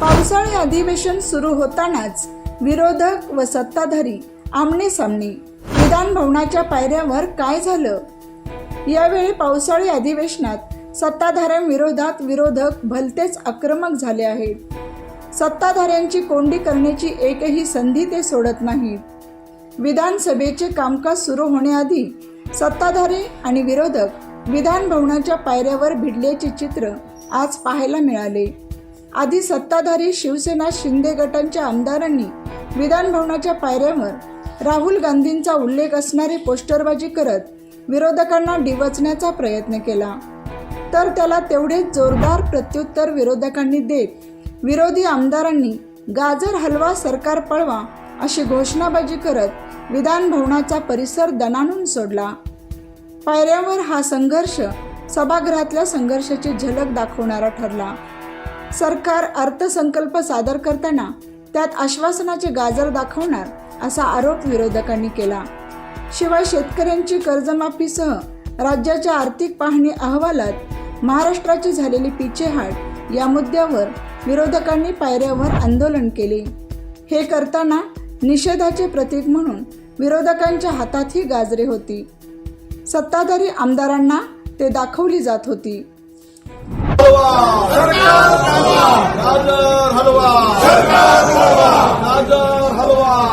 पावसाळी अधिवेशन सुरू होतानाच विरोधक व सत्ताधारी आमने सामने विधान भवनाच्या पायऱ्यावर काय झालं? यावेळी पावसाळी अधिवेशनात सत्ताधाऱ्यांविरोधात विरोधक भलतेच आक्रमक झाले आहेत. सत्ताधाऱ्यांची कोंडी करण्याची एकही संधी ते सोडत नाहीत. विधानसभेचे कामकाज सुरू होण्याआधी सत्ताधारी आणि विरोधक विधान भवनाच्या पायऱ्यावर भिडल्याचे चित्र आज पाहायला मिळाले. आधी सत्ताधारी शिवसेना शिंदे गटांच्या आमदारांनी विधानभवनाच्या पायऱ्यांवर पायऱ्यावर राहुल गांधींचा उल्लेख असणारी पोस्टरबाजी करत विरोधकांना डिवचण्याचा प्रयत्न केला. तर त्याला तेवढेच जोरदार प्रत्युत्तर विरोधकांनी देत विरोधी आमदारांनी गाजर हलवा सरकार पळवा अशी घोषणाबाजी करत विधान भवनाचा परिसर दणाणून सोडला. पायऱ्यांवर हा संघर्ष सभागृहातल्या संघर्षाची झलक दाखवणारा ठरला. सरकार अर्थसंकल्प सादर करताना त्यात आश्वासनाचे गाजर दाखवणार असा आरोप विरोधकांनी केला. शिवाय शेतकऱ्यांची कर्जमाफीसह राज्याच्या आर्थिक पाहणी अहवालात महाराष्ट्राची झालेली पिछेहाट या मुद्द्यावर विरोधकांनी पायऱ्यावर आंदोलन केले. हे करताना निषेधाचे प्रतीक म्हणून विरोधकांच्या हातातही गाजरे होती. सत्ताधारी आमदारांना ते दाखवली जात होती.